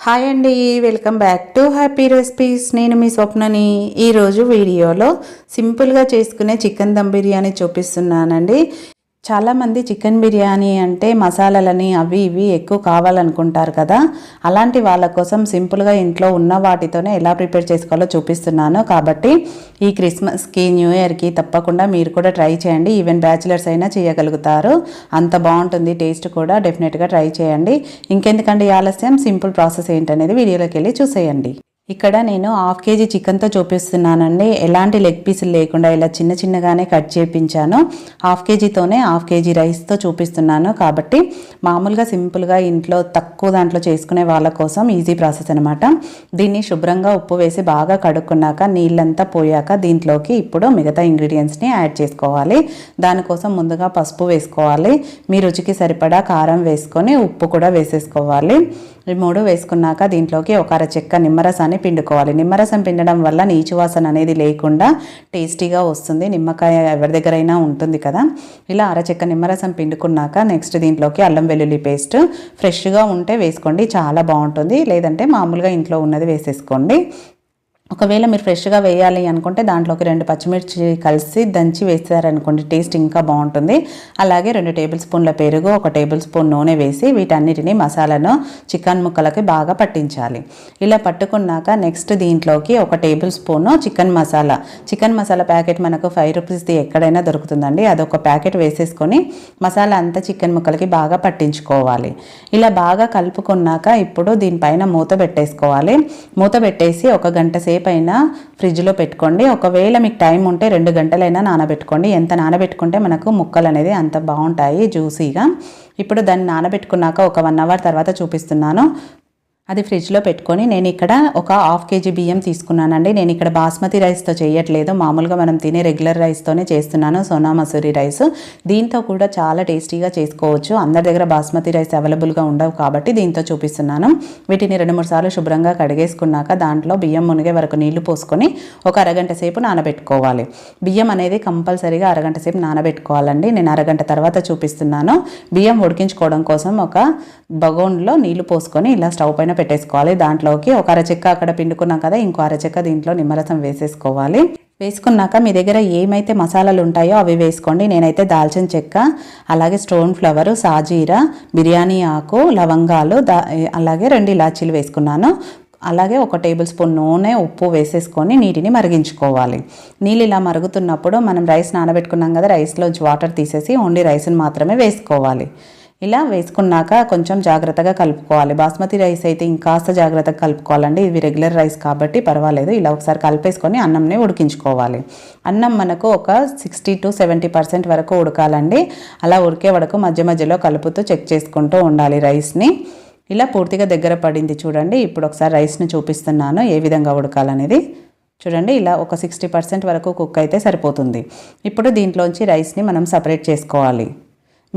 Hi అండి welcome back to happy recipes నేను మీ స్వప్నని ఈరోజు వీడియోలో సింపుల్గా చేసుకునే చికెన్ దమ్ బిర్యానీ చూపిస్తున్నానండి. చాలామంది చికెన్ బిర్యానీ అంటే మసాలాలని అవి ఇవి ఎక్కువ కావాలనుకుంటారు కదా. అలాంటి వాళ్ళ కోసం సింపుల్గా ఇంట్లో ఉన్న వాటితోనే ఎలా ప్రిపేర్ చేసుకోవాలో చూపిస్తున్నాను. కాబట్టి ఈ క్రిస్మస్కి న్యూ ఇయర్కి తప్పకుండా మీరు కూడా ట్రై చేయండి. ఈవెన్ బ్యాచిలర్స్ అయినా చేయగలుగుతారు. అంత బాగుంటుంది టేస్ట్ కూడా డెఫినెట్గా ట్రై చేయండి. ఇంకెందుకండి ఆలస్యం? సింపుల్ ప్రాసెస్ ఏంటనేది వీడియోలోకి వెళ్ళి చూసేయండి. ఇక్కడ నేను హాఫ్ కేజీ చికెన్తో చూపిస్తున్నానండి. ఎలాంటి లెగ్ పీసులు లేకుండా ఇలా చిన్న చిన్నగానే కట్ చేపించాను. హాఫ్ కేజీతోనే హాఫ్ కేజీ రైస్తో చూపిస్తున్నాను. కాబట్టి మామూలుగా సింపుల్గా ఇంట్లో తక్కువ దాంట్లో చేసుకునే వాళ్ళ కోసం ఈజీ ప్రాసెస్ అనమాట దీన్ని శుభ్రంగా ఉప్పు వేసి బాగా కడుక్కున్నాక నీళ్ళంతా పోయాక దీంట్లోకి ఇప్పుడు మిగతా ఇంగ్రీడియంట్స్ని యాడ్ చేసుకోవాలి. దానికోసం ముందుగా పసుపు వేసుకోవాలి. మీ రుచికి సరిపడా కారం వేసుకొని ఉప్పు కూడా వేసేసుకోవాలి. ఈ మూడు వేసుకున్నాక దీంట్లోకి ఒక అర చెక్క నిమ్మరసాన్ని పిండుకోవాలి. నిమ్మరసం పిండడం వల్ల నీచు వాసన అనేది లేకుండా టేస్టీగా వస్తుంది. నిమ్మకాయ ఎవరి దగ్గరైనా ఉంటుంది కదా. ఇలా అర చెక్క నిమ్మరసం పిండుకున్నాక నెక్స్ట్ దీంట్లోకి అల్లం వెల్లుల్లి పేస్ట్ ఫ్రెష్గా ఉంటే వేసుకోండి. చాలా బాగుంటుంది. లేదంటే మామూలుగా ఇంట్లో ఉన్నది వేసేసుకోండి. ఒకవేళ మీరు ఫ్రెష్గా వేయాలి అనుకుంటే దాంట్లోకి రెండు పచ్చిమిర్చి కలిసి దంచి వేస్తారనుకోండి టేస్ట్ ఇంకా బాగుంటుంది. అలాగే రెండు టేబుల్ స్పూన్ల పెరుగు ఒక టేబుల్ స్పూన్ నూనె వేసి వీటన్నిటిని మసాలాను చికెన్ ముక్కలకి బాగా పట్టించాలి. ఇలా పట్టుకున్నాక నెక్స్ట్ దీంట్లోకి ఒక tablespoon chicken masala. Chicken masala packet మనకు ఫైవ్ రూపీస్ది ఎక్కడైనా దొరుకుతుందండి. అదొక ప్యాకెట్ వేసేసుకొని మసాలా అంతా చికెన్ ముక్కలకి బాగా పట్టించుకోవాలి. ఇలా బాగా కలుపుకున్నాక ఇప్పుడు దీనిపైన మూత పెట్టేసుకోవాలి. మూత పెట్టేసి ఒక గంట సేపు అయినా ఫ్రిడ్జ్లో పెట్టుకోండి. ఒకవేళ మీకు టైం ఉంటే రెండు గంటలైనా నానబెట్టుకోండి. ఎంత నానబెట్టుకుంటే మనకు ముక్కలు అనేది అంత బాగుంటాయి జ్యూసీగా. ఇప్పుడు దాన్ని నానబెట్టుకున్నాక ఒక వన్ అవర్ తర్వాత చూపిస్తున్నాను. అది ఫ్రిడ్జ్లో పెట్టుకొని నేను ఇక్కడ ఒక హాఫ్ కేజీ బియ్యం తీసుకున్నానండి. నేను ఇక్కడ బాస్మతి రైస్తో చేయట్లేదు. మామూలుగా మనం తినే రెగ్యులర్ రైస్తోనే చేస్తున్నాను. సోనా మసూరి రైస్. దీంతో కూడా చాలా టేస్టీగా చేసుకోవచ్చు. అందరి దగ్గర బాస్మతి రైస్ అవైలబుల్గా ఉండవు కాబట్టి దీంతో చూపిస్తున్నాను. వీటిని రెండు మూడు సార్లు శుభ్రంగా కడిగేసుకున్నాక దాంట్లో బియ్యం మునిగే వరకు నీళ్ళు పోసుకొని ఒక అరగంట సేపు నానబెట్టుకోవాలి. బియ్యం అనేది కంపల్సరీగా అరగంట సేపు నానబెట్టుకోవాలండి. నేను అరగంట తర్వాత చూపిస్తున్నాను. బియ్యం ఉడికించుకోవడం కోసం ఒక బగోన్లో నీళ్ళు పోసుకొని ఇలా స్టవ్ పైన పెట్టేసుకోవాలి. దాంట్లోకి ఒక అరచెక్క అక్కడ పిండుకున్నాం కదా ఇంకో అరచెక్క దీంట్లో నిమ్మరసం వేసేసుకోవాలి. వేసుకున్నాక మీ దగ్గర ఏమైతే మసాలాలు ఉంటాయో అవి వేసుకోండి. నేనైతే దాల్చిన చెక్క అలాగే స్టోన్ ఫ్లవర్ సాజీరా బిర్యానీ ఆకు లవంగాలు దా అలాగే రెండు ఇలాచీలు వేసుకున్నాను. అలాగే ఒక టేబుల్ స్పూన్ నూనె ఉప్పు వేసేసుకొని నీటిని మరిగించుకోవాలి. నీళ్ళు ఇలా మరుగుతున్నప్పుడు మనం రైస్ నానబెట్టుకున్నాం కదా రైస్లోంచి వాటర్ తీసేసి ఓన్లీ రైస్ని మాత్రమే వేసుకోవాలి. ఇలా వేసుకున్నాక కొంచెం జాగ్రత్తగా కలుపుకోవాలి. బాస్మతి రైస్ అయితే ఇంకాస్త జాగ్రత్తగా కలుపుకోవాలండి. ఇవి రెగ్యులర్ రైస్ కాబట్టి పర్వాలేదు. ఇలా ఒకసారి కలిపేసుకొని అన్నంని ఉడికించుకోవాలి. అన్నం మనకు ఒక సిక్స్టీ టు సెవెంటీ పర్సెంట్ వరకు ఉడకాలండి. అలా ఉడికే వరకు మధ్య మధ్యలో కలుపుతూ చెక్ చేసుకుంటూ ఉండాలి రైస్ని. ఇలా పూర్తిగా దగ్గర పడింది చూడండి. ఇప్పుడు ఒకసారి రైస్ని చూపిస్తున్నాను ఏ విధంగా ఉడకాలనేది. చూడండి ఇలా ఒక సిక్స్టీ పర్సెంట్ వరకు కుక్ అయితే సరిపోతుంది. ఇప్పుడు దీంట్లోంచి రైస్ని మనం సపరేట్ చేసుకోవాలి.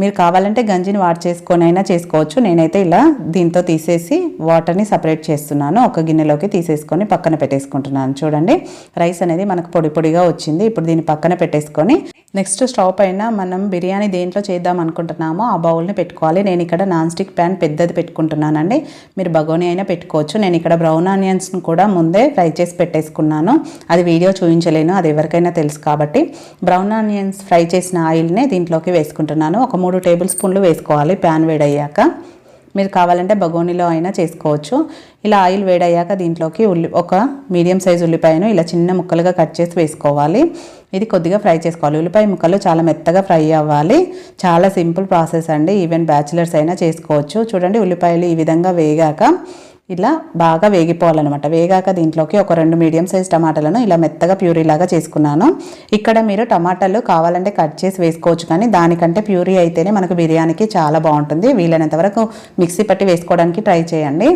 మీరు కావాలంటే గంజిని వాడి చేసుకొని అయినా చేసుకోవచ్చు. నేనైతే ఇలా దీంతో తీసేసి వాటర్ని సపరేట్ చేస్తున్నాను. ఒక గిన్నెలోకి తీసేసుకొని పక్కన పెట్టేసుకుంటున్నాను. చూడండి రైస్ అనేది మనకు పొడి పొడిగా వచ్చింది. ఇప్పుడు దీన్ని పక్కన పెట్టేసుకొని నెక్స్ట్ స్టవ్ పైన మనం బిర్యానీ దేంట్లో చేద్దాం అనుకుంటున్నామో ఆ బౌల్ని పెట్టుకోవాలి. నేను ఇక్కడ నాన్ స్టిక్ ప్యాన్ పెద్దది పెట్టుకుంటున్నానండి. మీరు బగోని అయినా పెట్టుకోవచ్చు. నేను ఇక్కడ బ్రౌన్ ఆనియన్స్ని కూడా ముందే ఫ్రై చేసి పెట్టేసుకున్నాను. అది వీడియో చూపించలేను. అది ఎవరికైనా తెలుసు కాబట్టి బ్రౌన్ ఆనియన్స్ ఫ్రై చేసిన ఆయిల్నే దీంట్లోకి వేసుకుంటున్నాను. ఒక మూడు టేబుల్ స్పూన్లు వేసుకోవాలి ప్యాన్ వేడయ్యాక. మీరు కావాలంటే బగోనీలో అయినా చేసుకోవచ్చు. ఇలా ఆయిల్ వేడయ్యాక దీంట్లోకి ఉల్లి ఒక మీడియం సైజ్ ఉల్లిపాయను ఇలా చిన్న ముక్కలుగా కట్ చేసి వేసుకోవాలి. ఇది కొద్దిగా ఫ్రై చేసుకోవాలి. ఉల్లిపాయ ముక్కలు చాలా మెత్తగా ఫ్రై అవ్వాలి. చాలా సింపుల్ ప్రాసెస్ అండి. ఈవెన్ బ్యాచిలర్స్ అయినా చేసుకోవచ్చు. చూడండి ఉల్లిపాయలు ఈ విధంగా వేగాక ఇలా బాగా వేగిపోవాలన్నమాట. వేగాక దీంట్లోకి ఒక రెండు మీడియం సైజ్ టమాటాలను ఇలా మెత్తగా ప్యూరీ లాగా చేసుకున్నాను. ఇక్కడ మీరు టమాటాలు కావాలంటే కట్ చేసి వేసుకోవచ్చు కానీ దానికంటే ప్యూరీ అయితేనే మనకు బిర్యానీకి చాలా బాగుంటుంది. వీలైనంత వరకు మిక్సీ పట్టి వేసుకోవడానికి ట్రై చేయండి.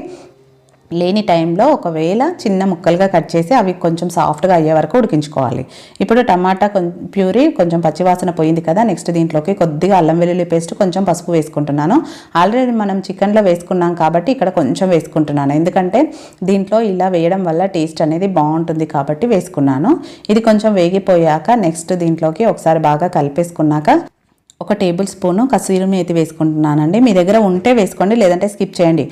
లేని టైంలో ఒకవేళ చిన్న ముక్కలుగా కట్ చేసి అవి కొంచెం సాఫ్ట్గా అయ్యే వరకు ఉడికించుకోవాలి. ఇప్పుడు టమాటా ప్యూరీ కొంచెం పచ్చివాసన పోయింది కదా నెక్స్ట్ దీంట్లోకి కొద్దిగా అల్లం వెల్లుల్లి పేస్ట్ కొంచెం పసుపు వేసుకుంటున్నాను. ఆల్రెడీ మనం చికెన్లో వేసుకున్నాం కాబట్టి ఇక్కడ కొంచెం వేసుకుంటున్నాను. ఎందుకంటే దీంట్లో ఇలా వేయడం వల్ల టేస్ట్ అనేది బాగుంటుంది కాబట్టి వేసుకున్నాను. ఇది కొంచెం వేగిపోయాక నెక్స్ట్ దీంట్లోకి ఒకసారి బాగా కలిపేసుకున్నాక ఒక టేబుల్ స్పూను కసూరి మేతి వేసుకుంటున్నానండి. మీ దగ్గర ఉంటే వేసుకోండి లేదంటే స్కిప్ చేయండి.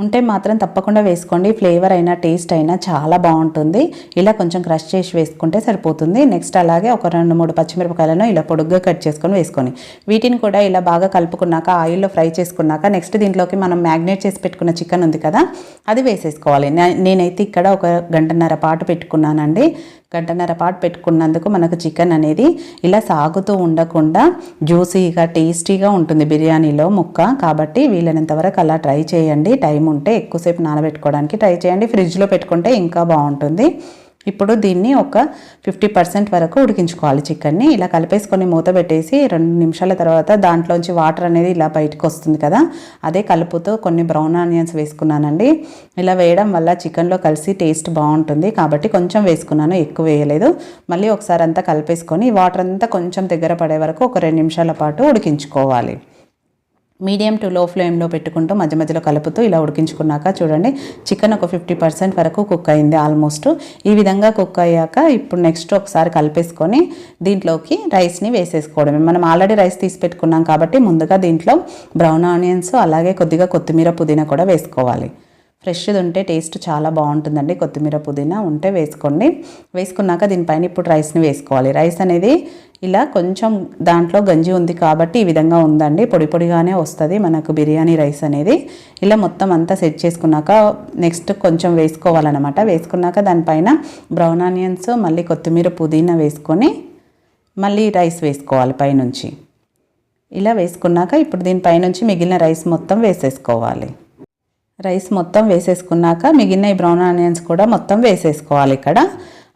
ఉంటే మాత్రం తప్పకుండా వేసుకోండి. ఫ్లేవర్ అయినా టేస్ట్ అయినా చాలా బాగుంటుంది. ఇలా కొంచెం క్రష్ చేసి వేసుకుంటే సరిపోతుంది. నెక్స్ట్ అలాగే ఒక రెండు మూడు పచ్చిమిరపకాయలను ఇలా పొడుగ్గా కట్ చేసుకొని వేసుకొని వీటిని కూడా ఇలా బాగా కలుపుకున్నాక ఆయిల్లో ఫ్రై చేసుకున్నాక నెక్స్ట్ దీంట్లోకి మనం మ్యాగ్నేట్ చేసి పెట్టుకున్న చికెన్ ఉంది కదా అది వేసేసుకోవాలి. నే- నేనైతే ఇక్కడ ఒక గంటన్నర పాటు పెట్టుకున్నానండి. గంటన్నర పాటు పెట్టుకున్నందుకు మనకు చికెన్ అనేది ఇలా సాగుతూ ఉండకుండా జ్యూసీగా టేస్టీగా ఉంటుంది బిర్యానీలో ముక్క. కాబట్టి వీలైనంత వరకు అలా ట్రై చేయండి. టైం ఉంటే ఎక్కువసేపు నానబెట్టుకోవడానికి ట్రై చేయండి. ఫ్రిడ్జ్లో పెట్టుకుంటే ఇంకా బాగుంటుంది. ఇప్పుడు దీన్ని ఒక ఫిఫ్టీ పర్సెంట్ వరకు ఉడికించుకోవాలి చికెన్ని. ఇలా కలిపేసుకొని మూత పెట్టేసి రెండు నిమిషాల తర్వాత దాంట్లోంచి వాటర్ అనేది ఇలా బయటకు వస్తుంది కదా. అదే కలుపుతూ కొన్ని బ్రౌన్ ఆనియన్స్ వేసుకున్నానండి. ఇలా వేయడం వల్ల చికెన్లో కలిసి టేస్ట్ బాగుంటుంది. కాబట్టి కొంచెం వేసుకున్నాను ఎక్కువ వేయలేదు. మళ్ళీ ఒకసారి అంతా కలిపేసుకొని వాటర్ అంతా కొంచెం దగ్గర పడే వరకు ఒక రెండు నిమిషాల పాటు ఉడికించుకోవాలి. మీడియం టు లో ఫ్లేమ్లో పెట్టుకుంటూ మధ్య మధ్యలో కలుపుతూ ఇలా ఉడికించుకున్నాక చూడండి చికెన్ ఒక ఫిఫ్టీ పర్సెంట్ వరకు కుక్ అయింది ఆల్మోస్ట్ ఈ విధంగా కుక్ అయ్యాక ఇప్పుడు నెక్స్ట్ ఒకసారి కలిపేసుకొని దీంట్లోకి రైస్ని వేసేసుకోవడమే. మనం ఆల్రెడీ రైస్ తీసి పెట్టుకున్నాం కాబట్టి ముందుగా దీంట్లో బ్రౌన్ ఆనియన్స్ అలాగే కొద్దిగా కొత్తిమీర పుదీనా కూడా వేసుకోవాలి. ఫ్రెష్ది ఉంటే టేస్ట్ చాలా బాగుంటుందండి. కొత్తిమీర పుదీనా ఉంటే వేసుకోండి. వేసుకున్నాక దీనిపైన ఇప్పుడు రైస్ని వేసుకోవాలి. రైస్ అనేది ఇలా కొంచెం దాంట్లో గంజి ఉంది కాబట్టి ఈ విధంగా ఉందండి. పొడి పొడిగానే వస్తుంది మనకు బిర్యానీ రైస్ అనేది. ఇలా మొత్తం అంతా సెట్ చేసుకున్నాక నెక్స్ట్ కొంచెం వేసుకోవాలన్నమాట. వేసుకున్నాక దానిపైన బ్రౌన్ ఆనియన్స్ మళ్ళీ కొత్తిమీర పుదీనా వేసుకొని మళ్ళీ రైస్ వేసుకోవాలి పైనుంచి. ఇలా వేసుకున్నాక ఇప్పుడు దీనిపైనుంచి మిగిలిన రైస్ మొత్తం వేసేసుకోవాలి. రైస్ మొత్తం వేసేసుకున్నాక మిగిలిన ఈ బ్రౌన్ ఆనియన్స్ కూడా మొత్తం వేసేసుకోవాలి ఇక్కడ.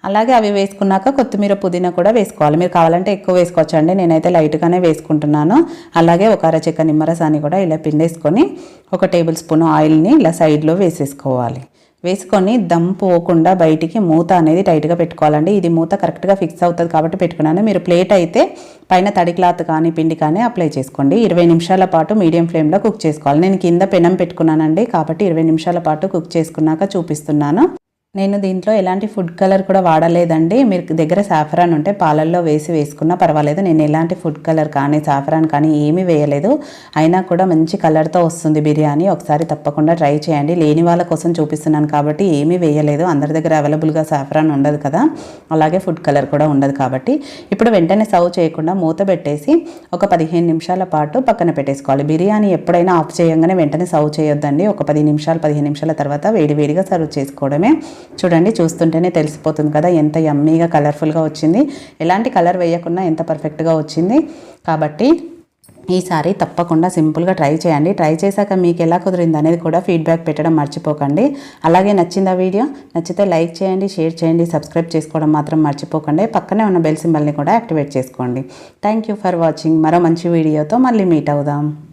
అలాగే అవి వేసుకున్నాక కొత్తిమీర పుదీనా కూడా వేసుకోవాలి. మీరు కావాలంటే ఎక్కువ వేసుకోవచ్చు అండి నేనైతే లైట్గానే వేసుకుంటున్నాను. అలాగే ఒక అరచెక్క నిమ్మరసాన్ని కూడా ఇలా పిండేసుకొని ఒక టేబుల్ స్పూన్ ఆయిల్ని ఇలా సైడ్లో వేసేసుకోవాలి. వేసుకొని దమ్ పోకుండా బయటికి మూత అనేది టైట్గా పెట్టుకోవాలండి. ఇది మూత కరెక్ట్గా ఫిక్స్ అవుతుంది కాబట్టి పెట్టుకున్నాను. మీరు ప్లేట్ అయితే పైన తడి క్లాత్ కానీ పిండి కానీ అప్లై చేసుకోండి. ఇరవై నిమిషాల పాటు మీడియం ఫ్లేమ్లో కుక్ చేసుకోవాలి. నేను కింద పెనం పెట్టుకున్నానండి కాబట్టి ఇరవై నిమిషాల పాటు కుక్ చేసుకున్నాక చూపిస్తున్నాను. నేను దీంట్లో ఎలాంటి ఫుడ్ కలర్ కూడా వాడలేదండి. మీరు దగ్గర సాఫ్రాన్ ఉంటే పాలల్లో వేసి వేసుకున్నా పర్వాలేదు. నేను ఎలాంటి ఫుడ్ కలర్ కానీ సాఫ్రాన్ కానీ ఏమీ వేయలేదు. అయినా కూడా మంచి కలర్తో వస్తుంది బిర్యానీ. ఒకసారి తప్పకుండా ట్రై చేయండి. లేని వాళ్ళ కోసం చూపిస్తున్నాను కాబట్టి ఏమీ వేయలేదు. అందరి దగ్గర అవైలబుల్గా సాఫ్రాన్ ఉండదు కదా. అలాగే ఫుడ్ కలర్ కూడా ఉండదు కాబట్టి. ఇప్పుడు వెంటనే సర్వ్ చేయకుండా మూత పెట్టేసి ఒక పదిహేను నిమిషాల పాటు పక్కన పెట్టేసుకోవాలి. బిర్యానీ ఎప్పుడైనా ఆఫ్ చేయంగానే వెంటనే సర్వ్ చేయొద్దండి. ఒక పది నిమిషాలు పదిహేను నిమిషాల తర్వాత వేడివేడిగా సర్వ్ చేసుకోవడమే చూడండి చూస్తుంటేనే తెలిసిపోతుంది కదా ఎంత యమ్మీగా కలర్ఫుల్గా వచ్చింది. ఎలాంటి కలర్ వేయకుండా ఎంత పర్ఫెక్ట్గా వచ్చింది. కాబట్టి ఈసారి తప్పకుండా సింపుల్గా ట్రై చేయండి. ట్రై చేశాక మీకు ఎలా కుదిరింది అనేది కూడా ఫీడ్బ్యాక్ పెట్టడం మర్చిపోకండి. అలాగే నచ్చిందా వీడియో? నచ్చితే లైక్ చేయండి షేర్ చేయండి సబ్స్క్రైబ్ చేసుకోవడం మాత్రం మర్చిపోకండి. పక్కనే ఉన్న బెల్ సింబల్ని కూడా యాక్టివేట్ చేసుకోండి. Thank you for watching. మరో మంచి వీడియోతో మళ్ళీ మీట్ అవుదాం.